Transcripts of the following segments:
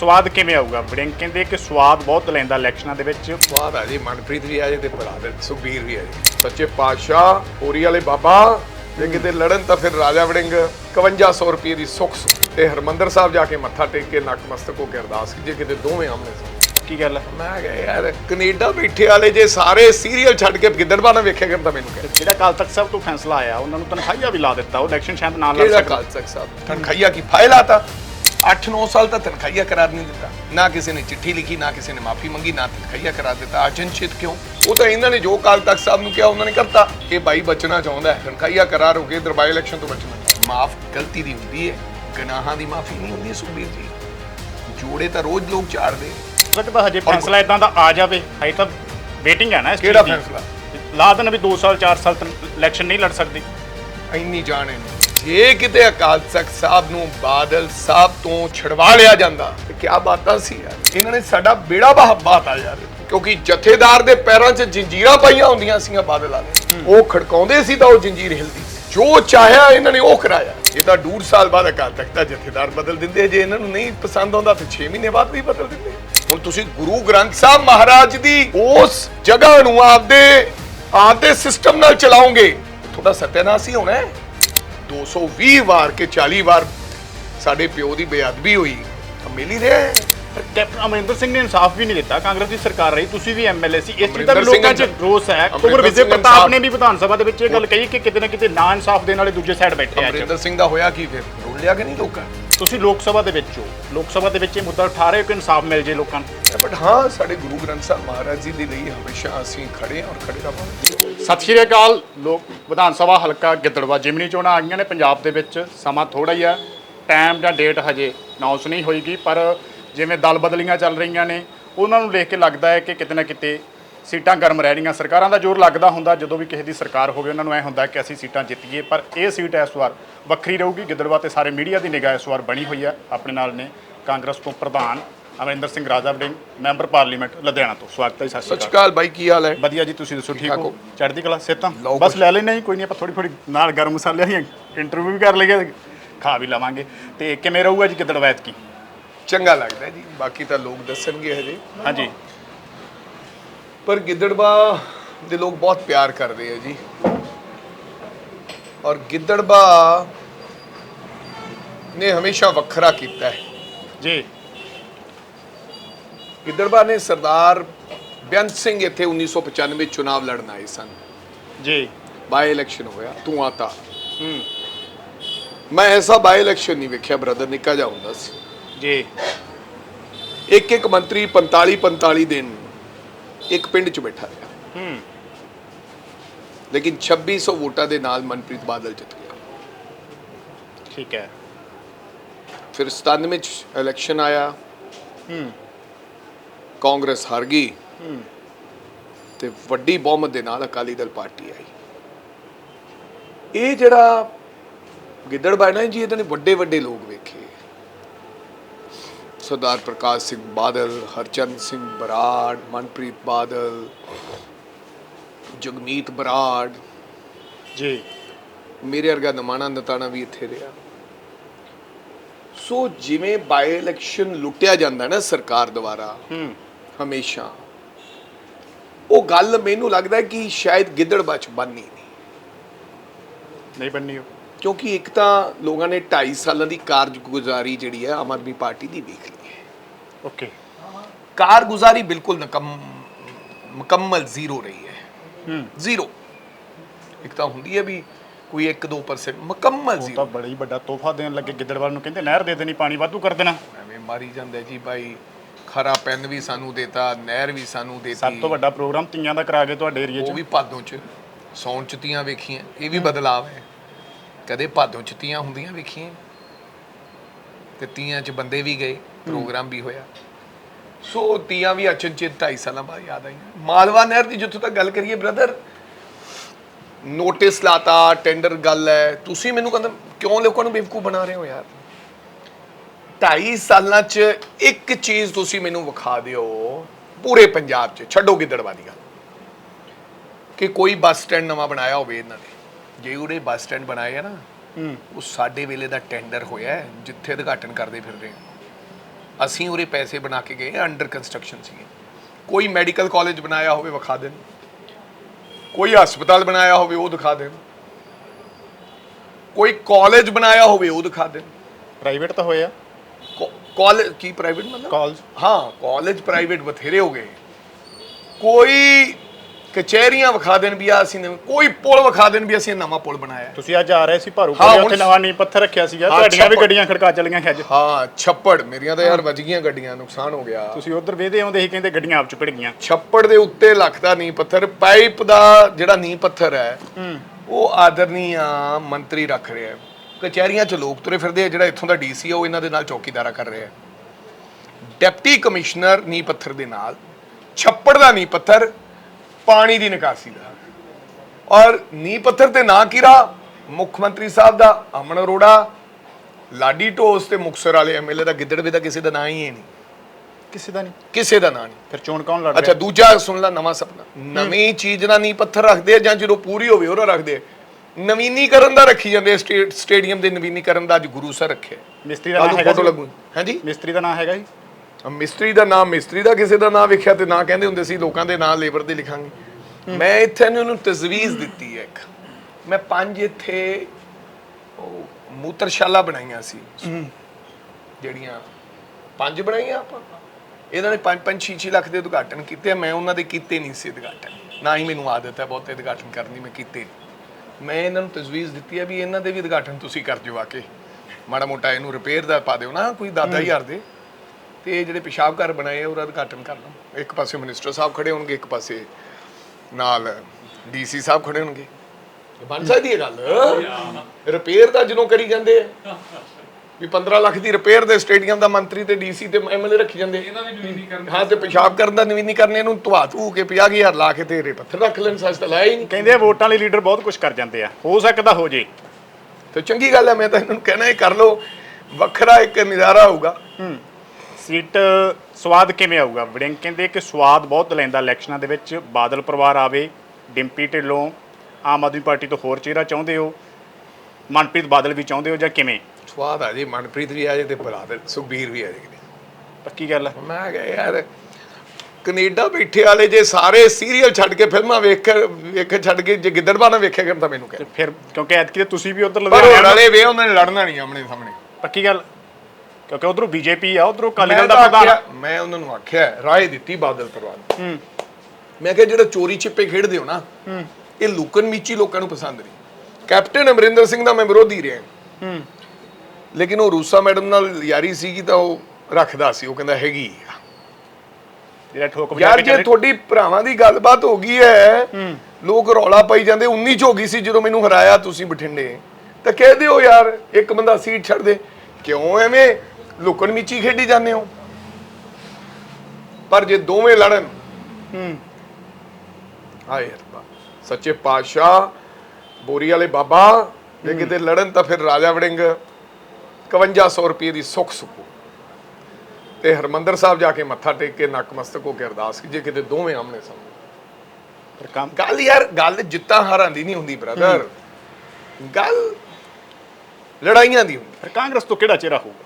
ਸਵਾਦ ਕਿਵੇਂ ਆਊਗਾ? ਬੜਿੰਗ ਕਹਿੰਦੇ ਕਿ ਸਵਾਦ ਬਹੁਤ ਲੈਂਦਾ ਇਲੈਕਸ਼ਨਾਂ ਦੇ ਵਿੱਚ। ਸਵਾਦ ਆ ਜੀ ਮਨਪ੍ਰੀਤ ਵੀ ਆ ਜੀ ਤੇ ਭਰਾ ਦੇ ਸੁਖਬੀਰ ਵੀ ਆ ਜੀ। ਸੱਚੇ ਪਾਤਸ਼ਾਹ ਪੂਰੀ ਵਾਲੇ ਬਾਬਾ ਜੇ ਕਿਤੇ ਲੜਨ ਤਾਂ ਫਿਰ ਰਾਜਾ ਵੜਿੰਗ 5100 ਰੁਪਏ ਦੀ ਸੁੱਖ ਤੇ ਹਰਮੰਦਰ ਸਾਹਿਬ ਜਾ ਕੇ ਮੱਥਾ ਟੇਕ ਕੇ ਨਕਮਸਤਕ ਹੋ ਕੇ ਅਰਦਾਸ ਜੇ ਕਿਤੇ ਦੋਵੇਂ ਆਮਨੇ ਸਨ ਕੀ ਗੱਲ ਹੈ ਮੈਂ ਕਿਹਾ ਯਾਰ ਕੈਨੇਡਾ ਬੈਠੇ ਵਾਲੇ ਜੇ ਸਾਰੇ ਸੀਰੀਅਲ ਛੱਡ ਕੇ ਗਿੱਦੜਬਾ ਨਾ ਵੇਖਿਆ ਕਰਨ ਤਾਂ ਮੈਨੂੰ ਕਹਿ। ਜਿਹੜਾ ਕਾਲ ਤੱਕ ਸਭ ਤੋਂ ਫੈਸਲਾ ਆਇਆ ਉਹਨਾਂ ਨੂੰ ਤਨਖਾਹੀਆ ਵੀ ਲਾ ਦਿੱਤਾ ਉਹ ਇਲੈਕਸ਼ਨ ਸ਼ਾਇਦ ਨਾ ਲੜ ਸਕਦਾ ਕਾਲਸਕ ਸਾਹਿਬ? ਤਨਖਾਹੀਆ ਕੀ ਫਾਇਲ ਆਤਾ 8-9 ਸਾਲ ਤਾਂ ਤਨਖਾਹੀਆ ਕਰਾਰ ਨਹੀਂ ਦਿੱਤਾ। ਨਾ ਕਿਸੇ ਨੇ ਚਿੱਠੀ ਲਿਖੀ ਨਾ ਕਿਸੇ ਨੇ ਮਾਫੀ ਮੰਗੀ ਨਾ ਤਨਖਾਹੀਆ ਕਰਾ ਦਿੱਤਾ। ਅਚਨਚਿਤ ਕਿਉਂ? ਉਹ ਤਾਂ ਇਹਨਾਂ ਨੇ ਜੋ ਕਾਲ ਤੱਕ ਸਾਹਿਬ ਨੂੰ ਕਿਹਾ ਉਹਨਾਂ ਨੇ ਕਰਤਾ। ਕਿ ਬਾਈ ਬਚਣਾ ਚਾਹੁੰਦਾ ਹੈ ਤਨਖਾਹੀਆ ਕਰਾਰ ਹੋ ਕੇ ਦਰਬਾਰ ਇਲੈਕਸ਼ਨ ਤੋਂ ਬਚਣਾ। ਮਾਫ ਗਲਤੀ ਦੀ ਹੁੰਦੀ ਹੈ ਗੁਨਾਹਾਂ ਦੀ ਮਾਫੀ ਨਹੀਂ ਹੁੰਦੀ ਸੁਖਬੀਰ ਜੀ। ਜੋੜੇ ਤਾਂ ਰੋਜ਼ ਲੋਕ ਝਾੜਦੇ। ਸਕਦਾ ਹਜੇ ਫੈਸਲਾ ਇਦਾਂ ਦਾ ਆ ਜਾਵੇ ਹਾਈ ਤਾਂ ਵੇਟਿੰਗ ਹੈ ਨਾ ਇਸ ਕਿਹੜਾ। ਫੈਸਲਾ? ਲਾ ਦੇਣ ਵੀ 2 ਸਾਲ 4 ਸਾਲ ਇਲੈਕਸ਼ਨ ਨਹੀਂ ਲੜ ਸਕਦੀ। ਇੰਨੀ ਜਾਣੇ ਨੂੰ ਜੇ ਕਿਤੇ ਅਕਾਲ ਤਖਤ ਸਾਹਿਬ ਨੂੰ ਬਾਦਲ ਸਾਹਿਬ ਤੋਂ ਛਡਵਾ ਲਿਆ ਜਾਂਦਾ ਤੇ ਕੀ ਬਾਤਾਂ ਸੀ ਯਾਰ? ਇਹਨਾਂ ਨੇ ਸਾਡਾ ਬੇੜਾ ਬਾਤਾ ਯਾਰ। ਕਿਉਂਕਿ ਜਥੇਦਾਰ ਦੇ ਪੈਰਾਂ 'ਚ ਜੰਜੀਰਾਂ ਪਾਈਆਂ ਹੁੰਦੀਆਂ ਸੀਆਂ ਬਾਦਲ ਵਾਲੇ ਉਹ ਖੜਕਾਉਂਦੇ ਸੀ ਤਾਂ ਉਹ ਜੰਜੀਰ ਹਿਲਦੀ ਜੋ ਚਾਹਿਆ ਇਹਨਾਂ ਨੇ ਉਹ ਕਰਾਇਆ। ਇਹ ਤਾਂ ਡੂਢ ਸਾਲ ਬਾਅਦ ਅਕਾਲ ਤਖਤ ਦਾ ਜਥੇਦਾਰ ਬਦਲ ਦਿੰਦੇ ਜੇ ਇਹਨਾਂ ਨੂੰ ਨਹੀਂ ਪਸੰਦ ਆਉਂਦਾ ਤਾਂ 6 ਮਹੀਨੇ ਬਾਅਦ ਵੀ ਬਦਲ ਦਿੰਦੇ ਹੁਣ ਤੁਸੀਂ ਗੁਰੂ ਗ੍ਰੰਥ ਸਾਹਿਬ ਮਹਾਰਾਜ ਦੀ ਉਸ ਜਗ੍ਹਾ ਨੂੰ ਆਪਦੇ ਆਪਦੇ ਸਿਸਟਮ ਨਾਲ ਚਲਾਓਗੇ ਤੁਹਾਡਾ ਸਤਿਆਨਾਸ਼ ਹੀ ਹੋਣਾ ਹੈ। 220 ਵਾਰ ਕੇ 40 ਵਾਰ ਸਾਡੇ ਪਿਓ ਦੀ ਬੇਅਦਬੀ ਹੋਈ ਤਾਂ ਮਿਲ ਹੀ ਰਿਹਾ ਹੈ। ਪਰ ਕੈਪਟਨ ਅਮਰਿੰਦਰ ਸਿੰਘ ਨੇ ਇਨਸਾਫ ਵੀ ਨਹੀਂ ਦਿੱਤਾ ਕਾਂਗਰਸ ਦੀ ਸਰਕਾਰ ਰਹੀ ਤੁਸੀਂ ਵੀ ਐਮਐਲਏ ਸੀ। ਇਸ ਚੀਜ਼ ਦਾ ਵੀ ਅਮਰਿੰਦਰ ਲੋਕਾਂ 'ਚ ਰੋਸ ਹੈ। ਅਮਰਿੰਦਰ ਕੁਮਰ ਵਿਜੇ ਸਿੰਘ ਪ੍ਰਤਾਪ ਇਨਸਾਫ਼- ਨੇ ਵੀ ਵਿਧਾਨ ਸਭਾ ਦੇ ਵਿੱਚ ਇਹ ਗੱਲ ਕਹੀ ਕਿ ਕਿਤੇ ਨਾ ਕਿਤੇ ਨਾ ਇਨਸਾਫ ਦੇਣ ਵਾਲੇ ਦੂਜੇ ਸਾਈਡ ਬੈਠੇ ਆ ਅੱਜ। ਅਮਰਿੰਦਰ ਸਿੰਘ ਦਾ ਹੋਇਆ ਕੀ ਫਿਰ? ਰੋਲ ਲਿਆ ਕਿ ਨਹੀਂ ਲੋਕਾਂ? ਨੇ? ਤੁਸੀਂ ਲੋਕ ਸਭਾ ਦੇ ਵਿੱਚ ਹੋ। ਲੋਕ ਸਭਾ ਦੇ ਵਿੱਚ ਇਹ ਮੁੱਦਾ ਉਠਾ ਰਹੇ ਹੋ ਕਿ ਇਨਸਾਫ ਮਿਲ ਜੇ ਲੋਕਾਂ ਨੂੰ? ਬਟ ਹਾਂ, ਸਾਡੇ ਗੁਰੂ ਗ੍ਰੰਥ ਸਾਹਿਬ ਮਹਾਰਾਜ ਜੀ ਦੇ ਲਈ ਹਮੇਸ਼ਾ ਅਸੀਂ ਖੜੇ ਔਰ ਖੜੇ ਰਹਾਂਗੇ। ਸਤਿ ਸ਼੍ਰੀ ਅਕਾਲ। ਲੋਕ ਵਿਧਾਨ ਸਭਾ ਹਲਕਾ ਗਿੱਦੜਵਾ ਜਿਮਨੀ ਚੋਣਾਂ ਆ ਗਈਆਂ ਨੇ। ਪੰਜਾਬ ਦੇ ਵਿੱਚ ਸਮਾਂ ਥੋੜਾ ਹੀ ਆ ਟਾਈਮ ਜਾਂ ਡੇਟ ਹਜੇ ਅਨਾਉਂਸ ਨਹੀਂ ਹੋਈਗੀ, ਪਰ ਜਿਵੇਂ ਦਲ ਬਦਲੀਆਂ ਚੱਲ ਰਹੀਆਂ ਨੇ, ਉਹਨਾਂ ਨੂੰ ਦੇਖ ਕੇ ਲੱਗਦਾ ਹੈ ਕਿ ਕਿਤੇ ਨਾ ਕਿਤੇ ਸੀਟਾਂ ਗਰਮ ਰਹਿ ਰਹੀਆਂ। ਸਰਕਾਰਾਂ ਦਾ ਜ਼ੋਰ ਲੱਗਦਾ ਹੁੰਦਾ, ਜਦੋਂ ਵੀ ਕਿਸੇ ਦੀ ਸਰਕਾਰ ਹੋਵੇ, ਉਹਨਾਂ ਨੂੰ ਐ ਹੁੰਦਾ ਕਿ ਅਸੀਂ ਸੀਟਾਂ ਜਿੱਤੀਏ ਪਰ ਇਹ ਸੀਟ ਇਸ ਵਾਰ ਵੱਖਰੀ ਰਹੂਗੀ। ਗਿੱਦੜਵਾ ਤੇ ਸਾਰੇ ਮੀਡੀਆ ਦੀ ਨਿਗਾਹ ਇਸ ਵਾਰ ਬਣੀ ਹੋਈ ਹੈ। ਆਪਣੇ ਨਾਲ ਨੇ ਕਾਂਗਰਸ ਤੋਂ ਪ੍ਰਧਾਨ ਅਮਰਿੰਦਰ ਸਿੰਘ ਰਾਜਾ ਵੜਿੰਗ ਮੈਂਬਰ ਪਾਰਲੀਮੈਂਟ ਲੁਧਿਆਣਾ ਤੋਂ। ਸਵਾਗਤ ਹੈ ਜੀ, ਸਤਿ ਸ਼੍ਰੀ ਅਕਾਲ। ਬਾਈ ਕੀ ਹਾਲ ਹੈ? ਵਧੀਆ ਜੀ ਤੁਸੀਂ ਦੱਸੋ ਠੀਕ ਠਾਕ ਹੋ? ਹੋ? ਚੜ੍ਹਦੀ ਕਲਾ ਸੇਤਾਂ ਲਓ ਬਸ। ਲੈ ਲੈਣਾ ਹੀ ਕੋਈ ਨਹੀਂ ਆਪਾਂ ਥੋੜੀ ਥੋੜੀ ਨਾਲ ਗਰਮ ਮਸਾਲਿਆਂ ਦੀ ਇੰਟਰਵਿਊ ਵੀ ਕਰ ਲਈਏ ਖਾ ਵੀ ਲਵਾਂਗੇ। ਤੇ ਕਿਵੇਂ ਰਹੂਗਾ ਜੀ ਗਿੱਦੜ ਵੈਤ ਕੀ? ਚੰਗਾ ਲੱਗਦਾ ਜੀ ਬਾਕੀ ਤਾਂ ਲੋਕ ਦੱਸਣਗੇ ਹਜੇ। ਹਾਂਜੀ। ਪਰ ਗਿੱਦੜਬਾ ਦੇ ਲੋਕ ਬਹੁਤ ਪਿਆਰ ਕਰਦੇ ਆ ਜੀ। ਔਰ ਗਿੱਦੜਬਾ ਨੇ ਹਮੇਸ਼ਾ ਵੱਖਰਾ ਕੀਤਾ ਹੈ। ਜੀ। ਗਿੱਦੜਬਾ ਨੇ ਸਰਦਾਰ ਬੇਅੰਤ ਸਿੰਘ ਇੱਥੇ 1995 ਚੁਣਾਵ ਲੜਨ ਆਏ ਸਨ। ਜੀ। ਬਾਈ ਇਲੈਕਸ਼ਨ ਹੋਇਆ ਤੂੰ ਆਤਾ ਹੂੰ। ਮੈਂ ਐਸਾ ਬਾਈ ਇਲੈਕਸ਼ਨ ਨਹੀਂ ਵੇਖਿਆ ਬ੍ਰਦਰ ਨਿੱਕਾ ਜਿਹਾ ਹੁੰਦਾ ਸੀ। ਜੀ। ਇੱਕ ਇੱਕ ਮੰਤਰੀ 45 45 ਦਿਨ ਇੱਕ ਪਿੰਡ 'ਚ ਬੈਠਾ ਰਿਹਾ। ਹੂੰ। ਲੇਕਿਨ 2600 ਵੋਟਾਂ ਦੇ ਨਾਲ ਮਨਪ੍ਰੀਤ ਬਾਦਲ ਜਿੱਤ ਗਿਆ। ਠੀਕ ਹੈ। ਫਿਰ 97 ਚ ਇਲੈਕਸ਼ਨ ਆਇਆ। ਹੂੰ। ਕਾਂਗਰਸ ਹਾਰ ਗਈ ਤੇ ਵੱਡੀ ਬਹੁਮਤ ਦੇ ਨਾਲ ਅਕਾਲੀ ਦਲ ਪਾਰਟੀ ਆਈ। ਇਹ ਜਿਹੜਾ ਗਿੱਦੜਬਾਈ ਨਾ ਜੀ ਇਹਦੇ ਨੇ ਵੱਡੇ ਵੱਡੇ ਲੋਕ ਵੇਖੇ। ਸਰਦਾਰ ਪ੍ਰਕਾਸ਼ ਸਿੰਘ ਬਾਦਲ ਹਰਚੰਦ ਸਿੰਘ ਬਰਾੜ ਮਨਪ੍ਰੀਤ ਬਾਦਲ ਜਗਮੀਤ ਬਰਾੜ। ਜੀ। ਮੇਰੇ ਵਰਗਾ ਨਮਾਣਾ ਨਤਾਣਾ ਵੀ ਇੱਥੇ ਰਿਹਾ। ਸੋ ਜਿਵੇਂ ਬਾਈ ਇਲੈਕਸ਼ਨ ਲੁੱਟਿਆ ਜਾਂਦਾ ਨਾ ਸਰਕਾਰ ਦੁਆਰਾ ਹੂੰ। ਹਮੇਸ਼ਾ। ਉਹ ਗੱਲ ਮੈਨੂੰ ਲੱਗਦਾ ਕਿ ਸ਼ਾਇਦ ਗਿੱਦੜਬਾਹ ਚ ਬੰਨੀ ਨਹੀਂ। ਨਹੀਂ ਬੰਨੀ ਹੋ ਕਿਉਂਕਿ ਇੱਕ ਤਾਂ ਲੋਕਾਂ ਨੇ 2.5 ਸਾਲਾਂ ਦੀ ਕਾਰਜਗੁਜ਼ਾਰੀ ਜਿਹੜੀ ਹੈ ਆਮ ਆਦਮੀ ਪਾਰਟੀ ਦੀ ਵੇਖ ਲਈ ਹੈ। ਓਕੇ। ਕਾਰਗੁਜ਼ਾਰੀ ਬਿਲਕੁਲ ਨਕਮ ਮੁਕੰਮਲ ਜ਼ੀਰੋ ਰਹੀ ਹੈ। ਹੂੰ। ਜ਼ੀਰੋ। ਇੱਕ ਤਾਂ ਹੁੰਦੀ ਹੈ ਵੀ ਕੋਈ 1-2% ਮੁਕੰਮਲ ਉਹ ਤਾਂ ਜ਼ੀਰੋ ਬੜੀ ਵੱਡਾ ਤੋਹਫਾ ਦੇਣ ਲੱਗੇ ਗਿੱਦੜਵਾਲ ਨੂੰ। ਕਹਿੰਦੇ ਨਹਿਰ ਦੇ ਦੇਣੀ ਪਾਣੀ ਵਾਧੂ ਕਰ ਦੇਣਾ। ਐਵੇਂ ਮਾਰੀ ਜਾਂਦੇ ਜੀ ਭਾਈ ਖਰਾ ਪੈਨ ਵੀ ਸਾਨੂੰ ਦੇਤਾ ਨਹਿਰ ਵੀ ਸਾਨੂੰ ਦੇਤੀ। ਸਭ ਤੋਂ ਵੱਡਾ ਪ੍ਰੋਗਰਾਮ ਤੀਆਂ ਦਾ ਕਰਾ ਕੇ ਤੁਹਾਡੇ ਏਰੀਆ ਉਹ 'ਚ। ਵੀ ਭਾਦੋਂ ਚ। ਸੌਣ ਚ ਤੀਆਂ ਵੇਖੀਆਂ ਇਹ ਵੀ ਬਦਲਾਵ ਹੈ। ਕਦੇ ਭਾਦੋਂ ਚ ਤੀਆਂ ਹੁੰਦੀਆਂ ਵੇਖੀਆਂ। ਤੇ ਤੀਆਂ ਚ ਬੰਦੇ ਵੀ ਗਏ ਪ੍ਰੋਗਰਾਮ ਵੀ ਹੋਇਆ। ਸੋ ਤੀਆਂ ਵੀ ਅਚਨਚੇਤ 2.5 ਸਾਲਾਂ ਬਾਅਦ ਯਾਦ ਆਈਆਂ। ਮਾਲਵਾ ਨਹਿਰ ਦੀ ਜਿੱਥੋਂ ਤੱਕ ਗੱਲ ਕਰੀਏ ਬ੍ਰਦਰ ਨੋਟਿਸ ਲਾਤਾ ਟੈਂਡਰ ਗੱਲ ਹੈ। ਤੁਸੀਂ ਮੈਨੂੰ ਕਹਿੰਦੇ ਕਿਉਂ ਲੋਕਾਂ ਨੂੰ ਬੇਵਕੂਫ ਬਣਾ ਰਹੇ ਹੋ ਯਾਰ? 2.5 ਸਾਲਾਂ ਚ ਇੱਕ ਚੀਜ਼ ਤੁਸੀਂ ਮੈਨੂੰ ਵਿਖਾ ਦਿਓ। ਪੂਰੇ ਪੰਜਾਬ ਚ। ਛੱਡੋ ਗਿੱਦੜਵਾ ਦੀ ਗੱਲ। ਕਿ ਕੋਈ ਬੱਸ ਸਟੈਂਡ ਨਵਾਂ ਬਣਾਇਆ ਹੋਵੇ ਇਹਨਾਂ ਨੇ। ਜੇ ਉਹਦੇ ਬੱਸ ਸਟੈਂਡ ਬਣਾਏ ਆ ਨਾ ਉਹ ਸਾਡੇ ਵੇਲੇ ਦਾ ਟੈਂਡਰ ਹੋਇਆ ਹੈ, ਜਿੱਥੇ ਉਦਘਾਟਨ ਕਰਦੇ ਫਿਰਦੇ। ਅਸੀਂ ਉਰੇ ਪੈਸੇ ਬਣਾ ਕੇ ਗਏ ਅੰਡਰ ਕੰਸਟਰਕਸ਼ਨ ਸੀ ਕੋਈ ਮੈਡੀਕਲ ਕਾਲਜ ਬਣਾਇਆ ਹੋਵੇ ਵਿਖਾ ਦੇਣ। ਕੋਈ ਹਸਪਤਾਲ ਬਣਾਇਆ ਹੋਵੇ ਉਹ ਦਿਖਾ ਦੇਣ। ਕੋਈ ਕਾਲਜ ਬਣਾਇਆ ਹੋਵੇ ਉਹ ਦਿਖਾ ਦੇਣ। ਪ੍ਰਾਈਵੇਟ ਤਾਂ ਹੋਇਆ ਕਾਲਜ ਕੀ ਪ੍ਰਾਈਵੇਟ ਮਤਲਬ? ਕਾਲਜ। ਹਾਂ ਕਾਲਜ ਪ੍ਰਾਈਵੇਟ ਬਥੇਰੇ ਹੋ ਗਏ। ਕੋਈ ਕਚਹਿਰੀਆਂ ਵਿਖਾ ਦੇਣ ਵੀ ਆ ਅਸੀਂ ਨਵੇਂ ਕੋਈ ਪੁਲ ਵਿਖਾ ਦੇਣ ਵੀ ਅਸੀਂ ਨਵਾਂ ਪੁਲ ਬਣਾਇਆ ਤੁਸੀਂ ਅੱਜ ਆ ਰਹੇ ਸੀ ਭਾਰੂ ਹਾਂ, ਕੋਲੇ ਹੁਣ- ਉੱਥੇ ਨਵਾਂ ਨੀਂਹ ਪੱਥਰ ਰੱਖਿਆ ਸੀਗਾ ਹਾਂ, ਤੁਹਾਡੀਆਂ ਵੀ ਛੱਪੜ। ਗੱਡੀਆਂ ਖੜਕਾ ਚਲੀਆਂ ਸੀ ਅੱਜ। ਹਾਂ ਛੱਪੜ ਮੇਰੀਆਂ ਤਾਂ ਯਾਰ ਵੱਜ ਗਈਆਂ ਗੱਡੀਆਂ ਨੁਕਸਾਨ ਹੋ ਗਿਆ। ਤੁਸੀਂ ਉਧਰ ਵੇਦੇ ਆਉਂਦੇ ਸੀ ਕਹਿੰਦੇ ਗੱਡੀਆਂ ਆਪ ਚ ਭਿੜ ਗਈਆਂ। ਛੱਪੜ ਦੇ ਉੱਤੇ ਲੱਖਦਾ ਨੀਂਹ ਪੱਥਰ ਪਾਈਪ ਦਾ ਜਿਹੜਾ ਨੀਂਹ ਪੱਥਰ ਹੈ। ਉਹ ਆਦਰਨੀਆ ਮੰਤਰੀ ਰੱਖ ਰਿਹਾ ਹੈ। ਕਚਹਿਰੀਆਂ 'ਚ ਲੋਕ ਤੁਰੇ ਫਿਰਦੇ ਆ ਜਿਹੜਾ ਇੱਥੋਂ ਦਾ ਡੀਸੀ ਆ ਉਹ ਇਹਨਾਂ ਦੇ ਨਾਲ ਚੌਕੀਦਾਰਾ ਕਰ ਰਿਹਾ ਹੈ। ਡਿਪਟੀ ਕਮਿਸ਼ਨਰ ਨੀਂਹ ਪੱਥਰ ਦੇ ਨਾਲ ਛੱਪੜ ਦਾ ਨੀਂਹ ਪੱਥਰ ਪਾਣੀ ਦੀ ਨਿਕਾਸੀ ਦਾ। ਔਰ ਨੀਂਹ ਪੱਥਰ ਤੇ ਨਾਂ ਕੀ ਰਹਾ? ਮੁੱਖ ਮੰਤਰੀ ਸਾਹਿਬ ਦਾ ਅਮਨ ਅਰੋੜਾ। ਲਾਡੀ ਢੋਸ ਤੇ ਮੁਕਸਰ ਵਾਲੇ ਐਮਐਲਏ ਦਾ ਗਿੱਦੜਵੇ ਦਾ ਕਿਸੇ ਦਾ ਨਾਂ ਹੀ ਹੈ ਨਹੀਂ। ਕਿਸੇ ਦਾ ਨਹੀਂ। ਕਿਸੇ ਦਾ ਨਾਂ ਨਹੀਂ। ਫਿਰ ਚੋਣ ਕੌਣ ਲੜ ਅੱਛਾ ਰਿਹਾ ਦੂਜਾ ਸੁਣ ਲੈ ਨਵਾਂ ਸੁਪਨਾ। ਨਵੀਂ ਚੀਜ਼ ਦਾ ਨਹੀਂ ਪੱਥਰ ਰੱਖਦੇ ਆ ਜਾਂ ਜਦੋਂ ਪੂਰੀ ਹੋਵੇ ਉਹਦਾ ਰੱਖਦੇ ਆ। ਨਵੀਨੀਕਰਨ ਦਾ ਰੱਖੀ ਜਾਂਦੇ ਆ ਸਟੇਡੀਅਮ ਦੇ ਨਵੀਨੀਕਰਨ ਦਾ ਅੱਜ ਗੁਰੂ ਸਰ ਰੱਖਿਆ ਮਿਸਤਰੀ ਦਾ ਨਾਮ ਹੈਗਾ ਫੋਟੋ? ਲੱਗੂ ਹਾਂਜੀ? ਮਿਸਤਰੀ ਦਾ ਨਾਮ ਹੈਗਾ ਜੀ? ਮਿਸਤਰੀ ਦਾ ਨਾਮ ਮਿਸਤਰੀ ਦਾ ਕਿਸੇ ਦਾ ਨਾਮ ਵੇਖਿਆ ਤੇ ਨਾ ਕਹਿੰਦੇ ਹੁੰਦੇ ਸੀ ਲੋਕਾਂ ਦੇ ਨਾਂ ਲੇਬਰ ਦੇ ਲਿਖਾਂਗੇ। ਮੈਂ ਇੱਥੇ ਨੂੰ ਤਜਵੀਜ਼ ਦਿੱਤੀ ਹੈ ਇੱਕ। ਮੈਂ ਪੰਜ ਇੱਥੇ ਉਹ ਮੂਤਰਸ਼ਾਲਾ ਬਣਾਈਆਂ ਸੀ। ਜਿਹੜੀਆਂ ਪੰਜ ਬਣਾਈਆਂ ਆਪਾਂ। ਇਹਨਾਂ ਨੇ 5-5 6 ਲੱਖ ਦੇ ਉਦਘਾਟਨ ਕੀਤੇ ਆ, ਮੈਂ ਉਹਨਾਂ ਦੇ ਕੀਤੇ ਨਹੀਂ ਸੀ ਉਦਘਾਟਨ। ਨਾ ਹੀ ਮੈਨੂੰ ਆਦਤ ਹੈ ਬਹੁਤੇ ਉਦਘਾਟਨ ਕਰਨ ਦੀ ਮੈਂ ਕੀਤੇ ਨਹੀਂ ਮੈਂ ਇਹਨਾਂ ਨੂੰ ਤਜਵੀਜ਼ ਦਿੱਤੀ ਹੈ ਵੀ ਇਹਨਾਂ ਦੇ ਵੀ ਉਦਘਾਟਨ ਤੁਸੀਂ ਕਰ ਜਿਓ ਆ ਕੇ। ਮਾੜਾ ਮੋਟਾ ਇਹਨੂੰ ਰਿਪੇਅਰ ਦਾ ਪਾ ਦਿਓ ਨਾ ਕੋਈ ਦਾਦਾ ਹਜ਼ਾਰ ਦੇ। ਤੇ ਇਹ ਜਿਹੜੇ ਪਿਸ਼ਾਬ ਘਰ ਬਣਾਏ ਆ ਉਹਦਾ ਉਦਘਾਟਨ ਕਰ ਲਓ। ਇੱਕ ਪਾਸੇ ਮਿਨਿਸਟਰ ਸਾਹਿਬ ਖੜੇ ਹੋਣਗੇ ਇੱਕ ਪਾਸੇ ਨਾਲ ਡੀਸੀ ਸਾਹਿਬ ਖੜੇ ਹੋਣਗੇ। ਬਣ ਸਕਦੀ ਹੈ ਗੱਲ? ਰਿਪੇਅਰ ਦਾ ਜਦੋਂ ਕਰੀ ਜਾਂਦੇ ਆ। ਵੀ 15 ਲੱਖ ਦੀ ਰਿਪੇਅਰ ਦੇ ਸਟੇਡੀਅਮ ਦਾ ਮੰਤਰੀ ਤੇ ਡੀਸੀ ਤੇ ਐਮਐਲਏ ਰੱਖੀ ਜਾਂਦੇ। ਇਹਨਾਂ ਦੀ ਨਵੀਨੀਕਰਨ ਹਾਂ ਤੇ ਪਿਸ਼ਾਬ ਕਰਨ ਦਾ ਨਵੀਨੀਕਰਨ ਇਹਨੂੰ ਧਵਾ ਧੂ ਕੇ 50000 ਲਾ ਕੇ ਤੇ ਰੇ ਪੱਥਰ ਰੱਖ ਲੈਣ ਸੱਚ ਤਾਂ ਲਾਇਆ ਹੀ ਨਹੀਂ। ਕਹਿੰਦੇ ਆ ਵੋਟਾਂ ਲਈ ਲੀਡਰ ਬਹੁਤ ਕੁਝ ਕਰ ਜਾਂਦੇ ਆ। ਹੋ ਸਕਦਾ ਹੋ ਜੇ। ਤੇ ਚੰਗੀ ਗੱਲ ਹੈ ਮੈਂ ਤਾਂ ਇਹਨਾਂ ਨੂੰ ਕਹਿਣਾ ਇਹ ਕਰ ਲਓ। ਵੱਖਰਾ ਇੱਕ ਨਜ਼ਾਰਾ ਹੋਊਗਾ। ਸੀਟ ਸਵਾਦ ਕਿਵੇਂ ਆਊਗਾ? ਵੜਿੰਗ ਕਹਿੰਦੇ ਕਿ ਸਵਾਦ ਬਹੁਤ ਲੈਂਦਾ ਇਲੈਕਸ਼ਨਾਂ ਦੇ ਵਿੱਚ। ਬਾਦਲ ਪਰਿਵਾਰ ਆਵੇ ਡਿੰਪੀ ਢਿੱਲੋਂ ਆਮ ਆਦਮੀ ਪਾਰਟੀ ਤੋਂ ਹੋਰ ਚਿਹਰਾ ਚਾਹੁੰਦੇ ਹੋ ਮਨਪ੍ਰੀਤ ਬਾਦਲ ਵੀ ਚਾਹੁੰਦੇ ਹੋ ਜਾਂ ਕਿਵੇਂ? ਸਵਾਦ ਆ ਜੀ ਮਨਪ੍ਰੀਤ ਵੀ ਆ ਜੇ ਤੇ ਬਰਾਦਰ ਸੁਖਬੀਰ ਵੀ ਆ ਜੇ ਪੱਕੀ ਗੱਲ ਹੈ ਮੈਂ ਕਿਹਾ ਯਾਰ ਕੈਨੇਡਾ ਬੈਠੇ ਵਾਲੇ ਜੇ ਸਾਰੇ ਸੀਰੀਅਲ ਛੱਡ ਕੇ ਫਿਲਮਾਂ ਵੇਖ ਵੇਖ ਛੱਡ ਕੇ ਜੇ ਗਿੱਦੜਬਾ ਨਾ ਵੇਖਿਆ ਕਰਨ ਤਾਂ ਮੈਨੂੰ ਕਹਿ ਫਿਰ ਕਿਉਂਕਿ ਐਤਕੀ ਤੇ ਤੁਸੀਂ ਵੀ ਉਧਰ ਪਰ ਲੁਧਿਆਣੇ ਹੁਣ ਵਾਲੇ ਵੇ ਉਹਨਾਂ ਨੇ ਲੜਨਾ ਨਹੀਂ ਆਮਣੇ ਸਾਹਮਣੇ। ਪੱਕੀ ਗੱਲ। ਕਿਉਂਕਿ ਉਧਰੋਂ ਬੀਜੇਪੀ ਆ ਉਧਰੋਂ ਅਕਾਲੀ ਦਲ ਦਾ ਪ੍ਰਧਾਨ। ਮੈਂ ਉਹਨਾਂ ਨੂੰ ਆਖਿਆ ਰਾਏ ਦਿੱਤੀ ਬਾਦਲ ਪਰਿਵਾਰ ਨੂੰ। ਹੂੰ। ਮੈਂ ਕਿਹਾ ਜਿਹੜਾ ਚੋਰੀ ਛਿੱਪੇ ਖੇਡਦੇ ਹੋ ਨਾ ਇਹ ਲੁਕਣ ਮੀਚੀ ਲੋਕਾਂ ਨੂੰ ਪਸੰਦ ਨਹੀਂ। ਕੈਪਟਨ ਅਮਰਿੰਦਰ ਸਿੰਘ ਦਾ ਮੈਂ ਵਿਰੋਧੀ ਰਿਹਾ। ਹੂੰ। ਲੇਕਿਨ ਉਹ ਰੂਸਾ ਮੈਡਮ ਨਾਲ ਯਾਰੀ ਸੀਗੀ ਤਾਂ ਉਹ ਰੱਖਦਾ ਸੀ ਉਹ ਕਹਿੰਦਾ ਹੈਗੀ ਆ। ਜਿਹੜਾ ਠੋਕ ਵਜਾ ਯਾਰ ਕੇ ਜੇ ਤੁਹਾਡੀ ਭਰਾਵਾਂ ਦੀ ਗੱਲਬਾਤ ਹੋ ਗਈ ਹੈ ਲੋਕ ਰੌਲਾ ਪਾਈ ਜਾਂਦੇ 19 ਚ ਹੋ ਗਈ ਸੀ ਜਦੋਂ ਮੈਨੂੰ ਹਰਾਇਆ ਤੁਸੀਂ ਬਠਿੰਡੇ। ਤਾਂ ਕਹਿ ਦਿਓ ਯਾਰ ਇੱਕ ਬੰਦਾ ਸੀਟ ਛੱਡ ਦੇ। ਕਿਉਂ ਐਵੇਂ ਲੁਕਣ ਮੀਚੀ ਖੇਡੀ ਜਾਂਦੇ ਹੋ? ਪਰ ਜੇ ਦੋਵੇਂ ਲੜਨ। ਹੂੰ। ਹਾਏ ਰੱਬਾ ਸੱਚੇ ਪਾਤਸ਼ਾਹ ਬੋਰੀ ਵਾਲੇ ਬਾਬਾ ਜੇ ਕਿਤੇ ਲੜਨ ਤਾਂ ਫਿਰ ਰਾਜਾ ਵੜਿੰਗ। 5100 ਰੁਪਏ ਦੀ ਸੁੱਖ ਸੁੱਕੂ ਤੇ ਹਰਮੰਦਰ ਸਾਹਿਬ ਜਾ ਕੇ ਮੱਥਾ ਟੇਕ ਕੇ ਨਕਮਸਤਕ ਹੋ ਕੇ ਅਰਦਾਸ ਕੀ ਜੇ ਕਿਤੇ ਦੋਵੇਂ ਆਮਣੇ ਸਾਹਮਣੇ। ਪਰ ਕੰਮ ਗੱਲ ਯਾਰ ਗੱਲ ਜਿੱਤਾਂ ਹਾਰਾਂ ਦੀ ਨਹੀਂ ਹੁੰਦੀ ਬ੍ਰਦਰ ਗੱਲ ਲੜਾਈਆਂ ਦੀ ਹੁੰਦੀ। ਫਿਰ ਕਾਂਗਰਸ ਤੋਂ ਕਿਹੜਾ ਚਿਹਰਾ ਹੋਊਗਾ?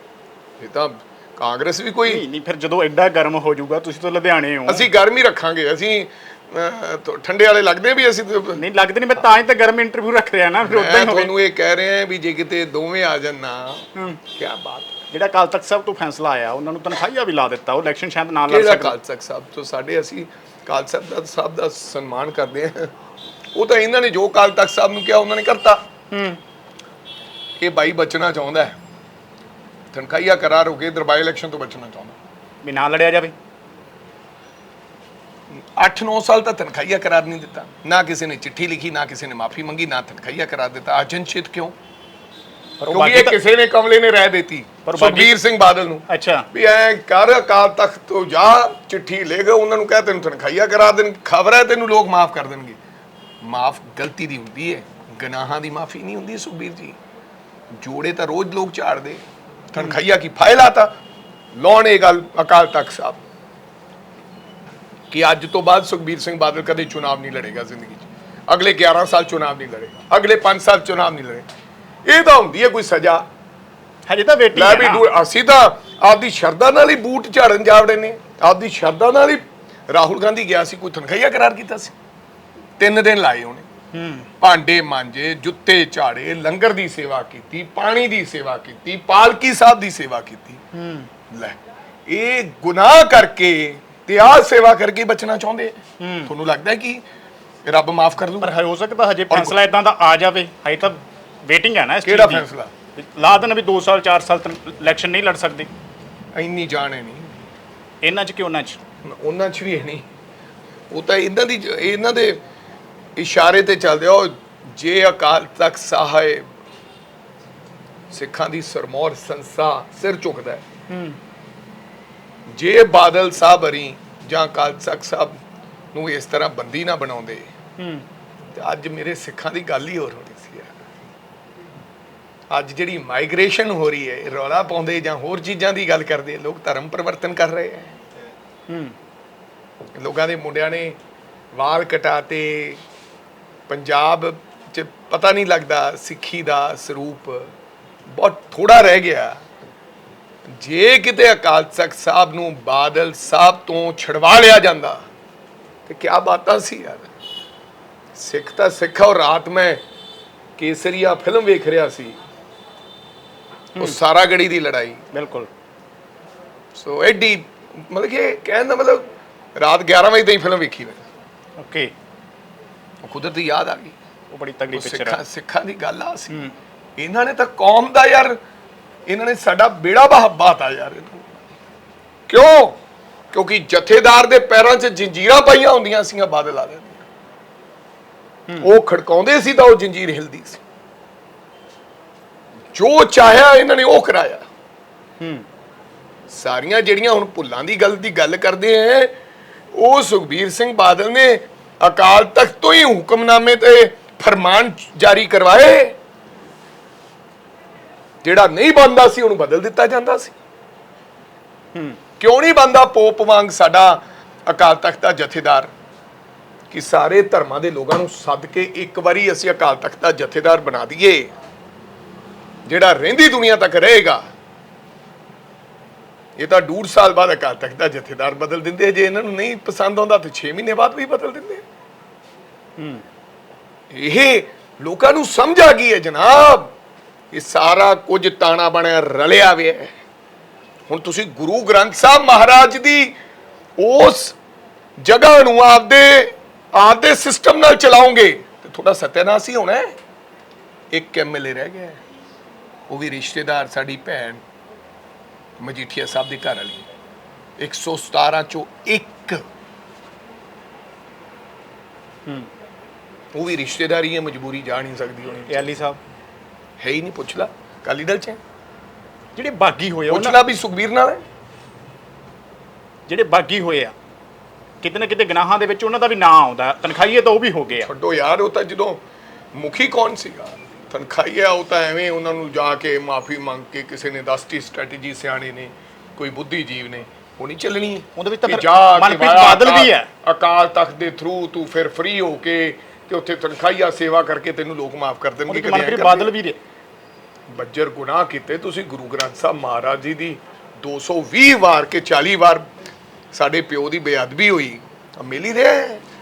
ਇਹ ਤਾਂ ਕਾਂਗਰਸ ਵੀ ਕੋਈ ਨਹੀਂ ਨਹੀਂ ਫਿਰ ਜਦੋਂ ਐਡਾ ਗਰਮ ਹੋ ਜਾਊਗਾ ਤੁਸੀਂ ਤਾਂ ਲੁਧਿਆਣੇ ਹੋ। ਅਸੀਂ ਗਰਮੀ ਰੱਖਾਂਗੇ ਅਸੀਂ ਠੰਡੇ ਵਾਲੇ ਲੱਗਦੇ ਆ ਵੀ ਅਸੀਂ ਨਹੀਂ ਲੱਗਦੇ ਨਹੀਂ ਮੈਂ ਤਾਂ ਹੀ ਤਾਂ ਗਰਮ ਇੰਟਰਵਿਊ ਰੱਖ ਰਿਹਾ ਨਾ ਫਿਰ ਉਦਾਂ ਮੈਂ ਹੀ ਹੋਵੇ ਤੁਹਾਨੂੰ ਇਹ ਕਹਿ ਰਿਹਾ ਵੀ ਜੇ ਕਿਤੇ ਦੋਵੇਂ ਆ ਜਾਣ ਨਾ। ਕੀ ਬਾਤ। ਜਿਹੜਾ ਕੱਲ ਤੱਕ ਸਭ ਤੋਂ ਫੈਸਲਾ ਆਇਆ ਉਹਨਾਂ ਨੂੰ ਤਨਖਾਹੀਆ ਵੀ ਲਾ ਦਿੱਤਾ ਉਹ ਇਲੈਕਸ਼ਨ ਸ਼ਾਇਦ ਨਾ ਲੜ ਕਿਹੜਾ ਸਕਣ। ਕਾਲਸਕ ਸਾਹਿਬ ਤੋਂ? ਸਾਡੇ ਅਸੀਂ ਕਾਲਸਕ ਦਾ ਸਾਹਿਬ ਦਾ ਸਨਮਾਨ ਕਰਦੇ ਆ ਉਹ ਤਾਂ ਇਹਨਾਂ ਨੇ ਜੋ ਕਾਲ ਤਖਤ ਸਾਹਿਬ ਨੂੰ ਕਿਹਾ ਉਹਨਾਂ ਨੇ ਕਰਤਾ। ਹੂੰ। ਇਹ ਬਾਈ ਬਚਣਾ ਚਾਹੁੰਦਾ ਹੈ। ਤਨਖਾਹੀਆ ਕਰਾਰ ਹੋ ਕੇ ਦਰਬਾਰ ਇਲੈਕਸ਼ਨ ਤੋਂ ਬਚਣਾ ਚਾਹੁੰਦਾ। ਵੀ ਨਾ ਲੜਿਆ ਜਾਵੇ। 8-9 ਸਾਲ ਤਾਂ ਤਨਖਾਹੀਆ ਕਰਾਰ ਨਹੀਂ ਦਿੱਤਾ। ਨਾ ਕਿਸੇ ਨੇ ਚਿੱਠੀ ਲਿਖੀ ਨਾ ਕਿਸੇ ਨੇ ਮਾਫੀ ਮੰਗੀ ਨਾ ਤਨਖਾਹੀਆ ਕਰਾਰ ਦਿੱਤਾ। ਅਜਨਸ਼ਿਤ ਕਿਉਂ? ਕਿਉਂਕਿ ਇਹ ਕਿਸੇ ਨੇ ਕਮਲੇ ਨੇ ਰਹਿ ਦਿੱਤੀ। ਸੁਖਬੀਰ ਸਿੰਘ ਬਾਦਲ ਨੂੰ। ਅੱਛਾ। ਵੀ ਐ ਕਰ ਅਕਾਲ ਤਖਤ ਤੋਂ ਜਾ ਚਿੱਠੀ ਲੈ ਉਹਨਾਂ ਨੂੰ ਕਹਿ ਤੈਨੂੰ ਤਨਖਾਹੀਆ ਕਰਾ ਦੇਣ ਖਬਰ ਹੈ ਤੈਨੂੰ ਲੋਕ ਮਾਫ ਕਰ ਦੇਣਗੇ। ਮਾਫ ਗਲਤੀ ਦੀ ਹੁੰਦੀ ਹੈ ਗੁਨਾਹਾਂ ਦੀ ਮਾਫੀ ਨਹੀਂ ਹੁੰਦੀ ਸੁਖਬੀਰ ਜੀ। ਜੋੜੇ ਤਾਂ ਰੋਜ਼ ਲੋਕ ਝਾੜਦੇ। ਤਨਖਾਹੀਆ ਕੀ ਫਾਇਲਾ ਤਾਂ? ਲਾਉਣ ਇਹ ਗੱਲ ਅਕਾਲ ਤਖਤ ਸਾਹਿਬ ਕਿ ਅੱਜ ਤੋਂ ਬਾਅਦ ਸੁਖਬੀਰ ਸਿੰਘ ਬਾਦਲ ਕਦੇ ਚੁਣਾਵ ਨਹੀਂ ਲੜੇਗਾ ਜ਼ਿੰਦਗੀ 'ਚ। ਅਗਲੇ 11 ਸਾਲ ਚੁਣਾਵ ਨਹੀਂ ਲੜੇਗਾ। ਅਗਲੇ 5 ਸਾਲ ਚੁਣਾਵ ਨਹੀਂ ਲੜੇਗਾ। ਇਹ ਤਾਂ ਹੁੰਦੀ ਹੈ ਕੋਈ ਸਜ਼ਾ। ਹਜੇ ਤਾਂ ਵੇਟੀ ਲੈ ਹੈ ਵੀ ਅਸੀਂ ਤਾਂ ਆਪਦੀ ਸ਼ਰਧਾ ਨਾਲ ਹੀ ਬੂਟ ਝਾੜਨ ਜਾਵੜੇ ਨੇ। ਆਪਦੀ ਸ਼ਰਧਾ ਨਾਲ ਹੀ ਰਾਹੁਲ ਗਾਂਧੀ ਗਿਆ ਸੀ ਕੋਈ ਤਨਖਾਹੀਆ ਕਰਾਰ ਕੀਤਾ ਸੀ। ਤਿੰਨ ਦਿਨ ਲਾਏ ਉਹਨੇ। ਹੂੰ। ਭਾਂਡੇ ਮਾਂਜੇ ਜੁੱਤੇ ਝਾੜੇ ਲੰਗਰ ਦੀ ਸੇਵਾ ਕੀਤੀ ਪਾਣੀ ਦੀ ਸੇਵਾ ਕੀਤੀ ਪਾਲਕੀ ਸਾਹਿਬ ਦੀ ਸੇਵਾ ਕੀਤੀ। ਹੂੰ। ਲੈ ਇਹ ਗੁਨਾਹ ਕਰਕੇ ਤੇ ਆਹ ਸੇਵਾ ਕਰਕੇ ਹੀ ਬਚਣਾ ਚਾਹੁੰਦੇ। ਹੂੰ। ਤੁਹਾਨੂੰ ਲੱਗਦਾ ਹੈ ਕਿ ਰੱਬ ਮਾਫ ਕਰ ਪਰ ਲੂਗਾ ਹੋ ਸਕਦਾ ਹਜੇ ਫੈਸਲਾ ਇਦਾਂ ਦਾ ਆ ਜਾਵੇ। ਹਜੇ ਤਾਂ ਵੇਟਿੰਗ ਹੈ ਨਾ ਇਸ ਚੀਜ਼ ਕਿਹੜਾ। ਫੈਸਲਾ? ਲਾ ਦੇਣ ਵੀ 2 ਸਾਲ 4 ਸਾਲ ਇਲੈਕਸ਼ਨ ਨਹੀਂ ਲੜ ਸਕਦੇ। ਇੰਨੀ ਜਾਣੇ ਨਹੀਂ। ਇਹਨਾਂ 'ਚ ਕਿਉਂ ਉਹਨਾਂ 'ਚ? ਉਹਨਾਂ 'ਚ ਵੀ ਹੈ ਨਹੀਂ। ਉਹ ਤਾਂ ਇਹਨਾਂ ਦੀ ਇਹਨਾਂ ਦੇ ਇਸ਼ਾਰੇ ਤੇ ਚੱਲਦੇ ਆ। ਉਹ ਜੇ ਅਕਾਲ ਤਖਤ ਸਾਹਿਬ ਸਿੱਖਾਂ ਦੀ ਸਰਮੌਰ ਸੰਸਾ ਸਿਰ ਝੁਕਦਾ ਹੈ। ਹੂੰ। ਜੇ ਬਾਦਲ ਸਾਹਿਬ ਹਰੀ ਜਾਂ ਤਖਤ ਸਾਹਿਬ ਨੂੰ ਇਸ ਤਰ੍ਹਾਂ ਬੰਦੀ ਨਾ ਬਣਾਉਂਦੇ ਹੂੰ। ਤੇ ਅੱਜ ਮੇਰੇ ਸਿੱਖਾਂ ਦੀ ਗੱਲ ਹੀ ਹੋਰ ਹੋਣੀ ਸੀ ਯਾਰ। ਅੱਜ ਜਿਹੜੀ ਮਾਈਗ੍ਰੇਸ਼ਨ ਹੋ ਰਹੀ ਹੈ ਰੌਲਾ ਪਾਉਂਦੇ ਜਾਂ ਹੋਰ ਚੀਜ਼ਾਂ ਦੀ ਗੱਲ ਕਰਦੇ ਲੋਕ ਧਰਮ ਪਰਿਵਰਤਨ ਕਰ ਰਹੇ ਹੈ। ਹੂੰ। ਲੋਕਾਂ ਦੇ ਮੁੰਡਿਆਂ ਨੇ ਵਾਲ ਕਟਾਤੇ ਪੰਜਾਬ 'ਚ ਪਤਾ ਨਹੀਂ ਲੱਗਦਾ ਸਿੱਖੀ ਦਾ ਸਰੂਪ ਬਹੁਤ ਥੋੜਾ ਰਹਿ ਗਿਆ। ਜੇ ਕਿਤੇ ਅਕਾਲ ਤਖਤ ਸਾਹਿਬ ਨੂੰ ਬਾਦਲ ਸਾਹਿਬ ਤੋਂ ਛਡਵਾ ਲਿਆ ਜਾਂਦਾ ਤੇ ਕੀ ਬਾਤਾਂ ਸੀ ਯਾਰ? ਸਿੱਖ ਤਾਂ ਸਿੱਖ ਔਰ ਰਾਤ ਮੈਂ ਕੇਸਰੀਆ ਫਿਲਮ ਵੇਖ ਰਿਹਾ ਸੀ। ਉਹ ਸਾਰਾ ਗੜੀ ਦੀ ਲੜਾਈ। ਬਿਲਕੁਲ। ਸੋ ਐਡੀ ਮਤਲਬ ਕਿ ਕਹਿਣ ਦਾ ਮਤਲਬ ਰਾਤ 11 ਵਜੇ ਤਾਈਂ ਫਿਲਮ ਵੇਖੀ ਮੈਂ। ਓਕੇ। ਉਹ ਕੁਦਰਤੀ ਯਾਦ ਆ ਗਈ। ਉਹ ਬੜੀ ਤਗੜੀ ਪਿਕਚਰ ਸਿੱਖਾਂ ਦੀ ਗੱਲ ਆ ਸੀ। ਇਹਨਾਂ ਨੇ ਤਾਂ ਕੌਮ ਦਾ ਯਾਰ ਇਹਨਾਂ ਨੇ ਸਾਡਾ ਬੇੜਾ ਬਹਾਬਾਤਾ ਯਾਰ। ਕਿਉਂ? ਕਿਉਂਕਿ ਜਥੇਦਾਰ ਦੇ ਪੈਰਾਂ 'ਚ ਜੰਜੀਰਾਂ ਪਾਈਆਂ ਹੁੰਦੀਆਂ ਸੀਆਂ ਬਾਦਲ ਆ ਉਹ ਖੜਕਾਉਂਦੇ ਸੀ ਤਾਂ ਉਹ ਜੰਜੀਰ ਹਿਲਦੀ ਸੀ। ਜੋ ਚਾਹਿਆ ਇਹਨਾਂ ਨੇ ਉਹ ਕਰਾਇਆ। ਹੂੰ। ਸਾਰੀਆਂ ਜਿਹੜੀਆਂ ਹੁਣ ਭੁੱਲਾਂ ਦੀ ਗੱਲ ਦੀ ਗੱਲ ਕਰਦੇ ਐ ਉਹ ਸੁਖਬੀਰ ਸਿੰਘ ਬਾਦਲ ਨੇ ਅਕਾਲ ਤਖਤ ਤੋਂ ਹੀ ਹੁਕਮਨਾਮੇ ਤੇ ਫਰਮਾਨ ਜਾਰੀ ਕਰਵਾਏ। ਜਿਹੜਾ ਨਹੀਂ ਬੰਦਾ ਸੀ ਉਹਨੂੰ ਬਦਲ ਦਿੱਤਾ ਜਾਂਦਾ ਸੀ। ਹੂੰ। ਕਿਉਂ ਨਹੀਂ ਬੰਦਾ ਪੋਪ ਵਾਂਗ ਸਾਡਾ ਅਕਾਲ ਤਖਤ ਦਾ ਜਥੇਦਾਰ। ਕਿ ਸਾਰੇ ਧਰਮਾਂ ਦੇ ਲੋਕਾਂ ਨੂੰ ਸੱਦ ਕੇ ਇੱਕ ਵਾਰੀ ਅਸੀਂ ਅਕਾਲ ਤਖਤ ਦਾ ਜਥੇਦਾਰ ਬਣਾ ਦਈਏ ਜਿਹੜਾ ਰਹਿੰਦੀ ਦੁਨੀਆ ਤੱਕ ਰਹੇਗਾ। ਇਹ ਤਾਂ ਡੂਢ ਸਾਲ ਬਾਅਦ ਅਕਾਲ ਤਖਤ ਦਾ ਜਥੇਦਾਰ ਬਦਲ ਦਿੰਦੇ ਜੇ ਇਹਨਾਂ ਨੂੰ ਨਹੀਂ ਪਸੰਦ ਆਉਂਦਾ ਤੇ 6 ਮਹੀਨੇ ਬਾਅਦ ਵੀ ਬਦਲ ਦਿੰਦੇ ਹੂੰ। ਇਹ ਲੋਕਾਂ ਨੂੰ ਸਮਝ ਆ ਗਈ ਹੈ ਜਨਾਬ। ਇਹ ਸਾਰਾ ਕੁਝ ਤਾਣਾ ਬਣਿਆ ਰਲਿਆ ਹੋਇਆ ਹੁਣ ਤੁਸੀਂ ਗੁਰੂ ਗ੍ਰੰਥ ਸਾਹਿਬ ਮਹਾਰਾਜ ਦੀ ਉਸ ਜਗ੍ਹਾ ਨੂੰ ਆਪਦੇ ਆਪਦੇ ਸਿਸਟਮ ਨਾਲ ਚਲਾਓਗੇ ਤੇ ਤੁਹਾਡਾ ਸਤਿਆਨਾਸ਼ ਹੀ ਹੋਣਾ ਇੱਕ ਐਮਐਲਏ ਰਹਿ ਗਿਆ। ਉਹ ਵੀ ਰਿਸ਼ਤੇਦਾਰ ਸਾਡੀ ਭੈਣ ਮਜੀਠੀਆ ਸਾਹਿਬ ਦੀ ਘਰ ਵਾਲੀ 117 ਚੋਂ ਇੱਕ। ਹੂੰ। ਉਹ ਵੀ ਰਿਸ਼ਤੇਦਾਰੀ ਹੈ ਮਜਬੂਰੀ ਜਾ ਨਹੀਂ ਸਕਦੀ ਹੋਣੀ। ਅਲੀ ਸਾਹਿਬ। ਹੈ ਹੀ ਨਹੀਂ ਪੁੱਛ ਲਾ। ਕਾਲੀ ਦਲ ਚ ਹੈ। ਜਿਹੜੇ ਬਾਗੀ ਹੋਏ ਆ, ਪੁੱਛ ਉਹਨਾਂ ਵੀ ਸੁਖਬੀਰ ਨਾਲ ਹੈ। ਜਿਹੜੇ ਬਾਗੀ ਹੋਏ ਆ ਕਿਤੇ ਨਾ ਕਿਤੇ ਗੁਨਾਹਾਂ ਦੇ ਵਿੱਚ ਉਹਨਾਂ ਦਾ ਵੀ ਨਾਂ ਆਉਂਦਾ। ਤਨਖਾਹੀਏ ਤਾਂ ਉਹ ਵੀ ਹੋ ਗਏ ਆ। ਛੱਡੋ ਯਾਰ ਉਹ ਤਾਂ ਜਦੋਂ ਮੁਖੀ ਕੌਣ ਸੀਗਾ? ਤਨਖਾਹੀਆ ਉਹ ਤਾਂ ਐਵੇਂ ਉਹਨਾਂ ਨੂੰ ਜਾ ਕੇ ਮਾਫੀ ਮੰਗ ਕੇ ਕਿਸੇ ਨੇ ਦੱਸਤੀ ਸਟ੍ਰੈਟਜੀ ਸਿਆਣੇ ਨੇ ਕੋਈ ਬੁੱਧੀਜੀਵ ਨੇ ਉਹ ਨਹੀਂ ਚੱਲਣੀ। ਉਹਦੇ ਵਿੱਚ ਤਾਂ ਕਿ ਫਿਰ ਜਾ ਕੇ ਮਨਪ੍ਰੀਤ ਬਾਦਲ ਵੀ ਹੈ। ਅਕਾਲ ਤਖਤ ਦੇ ਥਰੂ ਤੂੰ ਫਿਰ ਫ੍ਰੀ ਹੋ ਕੇ ਤੇ ਉੱਥੇ ਤਨਖਾਹੀਆ ਸੇਵਾ ਕਰਕੇ ਤੈਨੂੰ ਲੋਕ ਮਾਫ ਕਰ ਦੇਣਗੇ ਕਦੇ ਕਰਦੇ। ਬਾਦਲ ਵੀ ਰਹੇ। ਬੱਜਰ ਗੁਨਾਹ ਕੀਤੇ ਤੁਸੀਂ ਗੁਰੂ ਗ੍ਰੰਥ ਸਾਹਿਬ ਮਹਾਰਾਜ ਜੀ ਦੀ 220 ਵਾਰ ਕੇ 40 ਵਾਰ ਸਾਡੇ ਪਿਓ ਦੀ ਬੇਅਦਬੀ ਹੋਈ ਮਿਲ ਹੀ ਰਿਹਾ।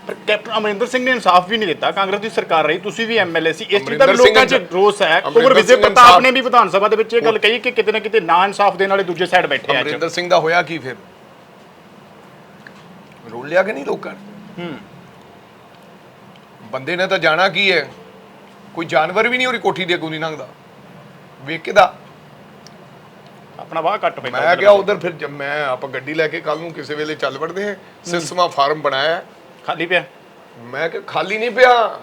ਪਰ ਕੈਪਟਨ ਅਮਰਿੰਦਰ ਸਿੰਘ ਨੇ ਇਨਸਾਫ ਵੀ ਨਹੀਂ ਦਿੱਤਾ ਕਾਂਗਰਸ ਦੀ ਸਰਕਾਰ ਰਹੀ ਤੁਸੀਂ ਵੀ ਐਮਐਲਏ ਸੀ। ਇਸ ਚੀਜ਼ ਦਾ ਲੋਕਾਂ 'ਚ ਰੋਸ ਹੈ। ਕੁਮਰ ਵਿਜੇ ਪ੍ਰਤਾਪ ਨੇ ਵੀ ਵਿਧਾਨ ਸਭਾ ਦੇ ਵਿੱਚ ਇਹ ਗੱਲ ਕਹੀ ਕਿ ਕਿਤੇ ਨਾ ਕਿਤੇ ਨਾ ਇਨਸਾਫ ਦੇਣ ਵਾਲੇ ਦੂਜੇ ਸਾਈਡ ਬੈਠੇ ਆ ਅਮਰਿੰਦਰ ਸਿੰਘ ਦਾ ਹੋਇਆ ਕੀ ਫਿਰ? ਰੋਲ ਲਿਆ ਕਿ ਨਹੀਂ ਲੋਕਾਂ ਨੇ? ਹੂੰ। ਬੰਦੇ ਨੇ ਤਾਂ ਜਾਣਾ ਕੀ ਹੈ? ਕੋਈ ਜਾਨਵਰ ਵੀ ਨਹੀਂ ਉਹਦੀ ਕੋਠੀ ਦੇ ਅੱਗੋਂ ਨਹੀਂ ਲੰਘਦਾ। ਵੇਖ ਕੇ ਦਾ। ਆਪਣਾ ਵਾਹ ਕੱਟ ਪੈਂਦਾ ਮੈਂ ਕਿਹਾ ਉਧਰ ਫਿਰ ਜਦ ਮੈਂ ਆਪਾਂ ਗੱਡੀ ਲੈ ਕੇ ਕੱਲ ਨੂੰ ਕਿਸੇ ਵੇਲੇ ਚੱਲ ਵੜਦੇ ਹਾਂ। ਸਿਸਮਾ ਫਾਰਮ ਬਣਾਇਆ। ਹੈ। ਖਾਲੀ ਪਿਆ? ਮੈਂ ਕਿ ਖਾਲੀ ਨਹੀਂ ਪਿਆ।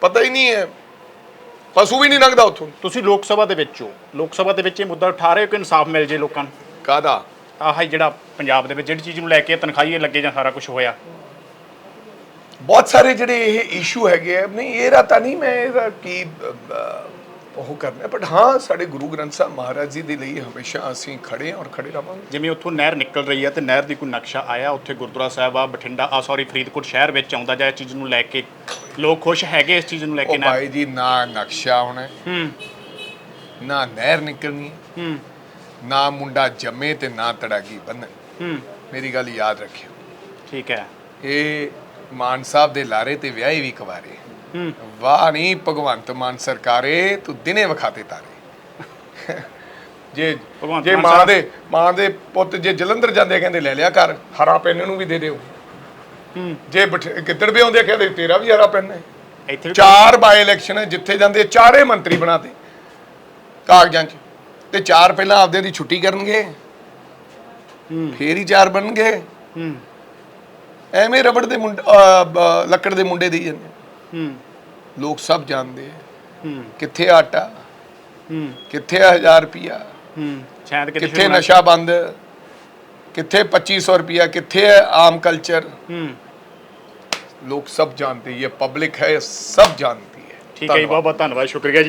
ਪਤਾ ਹੀ ਨਹੀਂ ਹੈ। ਪਸ਼ੂ ਵੀ ਨਹੀਂ ਲੰਘਦਾ ਉੱਥੋਂ। ਤੁਸੀਂ ਲੋਕ ਸਭਾ ਦੇ ਵਿੱਚ ਹੋ। ਲੋਕ ਸਭਾ ਦੇ ਵਿੱਚ ਇਹ ਮੁੱਦਾ ਉਠਾ ਰਹੇ ਹੋ ਕਿ ਇਨਸਾਫ ਮਿਲ ਜੇ ਲੋਕਾਂ ਨੂੰ? ਕਾਦਾ ਆਹ ਜਿਹੜਾ ਪੰਜਾਬ ਦੇ ਵਿੱਚ ਜਿਹੜੀ ਚੀਜ਼ ਨੂੰ ਲੈ ਕੇ ਤਨਖਾਹੀਏ ਲੱਗੇ ਜਾਂ ਸਾਰਾ ਕੁਝ ਹੋਇਆ। ਬਹੁਤ ਸਾਰੇ ਜਿਹੜੇ ਇਹ ਇਸ਼ੂ ਹੈਗੇ ਆ ਨਹੀਂ ਇਹਦਾ ਤਾਂ ਨਹੀਂ ਮੈਂ ਇਹਦਾ ਕੀ ਉਹ ਕਰਨਾ ਬਟ ਹਾਂ ਸਾਡੇ ਗੁਰੂ ਗ੍ਰੰਥ ਸਾਹਿਬ ਮਹਾਰਾਜ ਜੀ ਦੇ ਲਈ ਹਮੇਸ਼ਾ ਅਸੀਂ ਖੜੇ ਔਰ ਖੜੇ ਰਵਾਂਗੇ ਜਿਵੇਂ ਉੱਥੋਂ ਨਹਿਰ ਨਿਕਲ ਰਹੀ ਹੈ ਤੇ ਨਹਿਰ ਦੀ ਕੋਈ ਨਕਸ਼ਾ ਆਇਆ ਉੱਥੇ ਗੁਰਦੁਆਰਾ ਸਾਹਿਬ ਆ ਬਠਿੰਡਾ ਆ ਸੌਰੀ ਫਰੀਦਕੋਟ ਸ਼ਹਿਰ ਵਿੱਚ ਆਉਂਦਾ ਜਾਂ ਇਸ ਚੀਜ਼ ਨੂੰ ਲੈ ਕੇ ਲੋਕ ਖੁਸ਼ ਹੈਗੇ ਇਸ ਚੀਜ਼ ਨੂੰ ਲੈ ਕੇ ਨਾ? ਭਾਈ ਜੀ ਨਾ ਨਕਸ਼ਾ ਹੋਣਾ ਹੈ, ਨਾ ਨਹਿਰ ਨਿਕਲਣੀ ਹੈ। ਹੂੰ। ਨਾ ਮੁੰਡਾ ਜੰਮੇ ਤੇ ਨਾ ਤੜਾਗੀ ਬੰਨਣ ਹੂੰ। ਮੇਰੀ ਗੱਲ ਯਾਦ ਰੱਖਿਓ। ਠੀਕ ਹੈ। ਇਹ ਮਾਨ ਸਾਹਿਬ ਦੇ ਲਾਰੇ ਤੇ ਵਿਆਹੀ ਵੀ ਕੁਵਾਰੇ। ਵਾਹ ਨਹੀਂ ਭਗਵੰਤ ਮਾਨ ਸਰਕਾਰੇ ਤੂੰ ਦਿਨੇ ਵਿਖਾਤੇ ਤਾਰੇ। ਜੇ ਭਗਵੰਤ ਜੇ ਮਾਂ ਦੇ ਮਾਂ ਦੇ ਪੁੱਤ ਜੇ ਜਲੰਧਰ ਜਾਂਦੇ ਕਹਿੰਦੇ ਲੈ ਲਿਆ ਕਰ ਹਰਾ ਪੈਨ ਨੂੰ ਵੀ ਦੇ ਦਿਓ। ਹੂੰ। ਜੇ ਗਿੱਦੜ ਵੀ ਆਉਂਦੇ ਕਹਿੰਦੇ ਤੇਰਾ ਵੀ ਹਰਾ ਪੈਨ ਹੈ। ਇੱਥੇ ਵੀ ਚਾਰ ਬਾਈ ਇਲੈਕਸ਼ਨ ਹੈ ਜਿੱਥੇ ਜਾਂਦੇ ਚਾਰੇ ਮੰਤਰੀ ਬਣਾਤੇ ਕਾਗਜ਼ਾਂ 'ਚ। ਤੇ ਚਾਰ ਪਹਿਲਾਂ ਆਪਦੇ ਦੀ ਛੁੱਟੀ ਕਰਨਗੇ। ਹੂੰ। ਫੇਰ ਹੀ ਚਾਰ ਬਣਨਗੇ। ਹੂੰ। ਐਵੇਂ ਰਬੜ ਦੇ ਲੱਕੜ ਦੇ ਮੁੰਡੇ ਦੇਈ ਜਾਂਦੇ ਹੂੰ। ਲੋਕ ਸਭ ਜਾਣਦੇ ਹੂੰ। ਕਿੱਥੇ ਆਟਾ? ਹੂੰ। ਕਿੱਥੇ 1000 ਰੁਪਿਆ ਹੂੰ। ਸ਼ਾਇਦ ਕਿੱਥੇ ਨਸ਼ਾ ਬੰਦ? ਕਿੱਥੇ 2500 ਰੁਪਿਆ ਕਿੱਥੇ ਆਮ ਕਲਚਰ ਹੂੰ। ਲੋਕ ਸਭ ਜਾਣਦੇ ਇਹ ਪਬਲਿਕ ਹੈ ਸਭ ਜਾਣਦੀ ਹੈ। ਠੀਕ ਹੈ ਬਹੁਤ ਬਹੁਤ ਧੰਨਵਾਦ ਸ਼ੁਕਰੀਆ ਜੀ।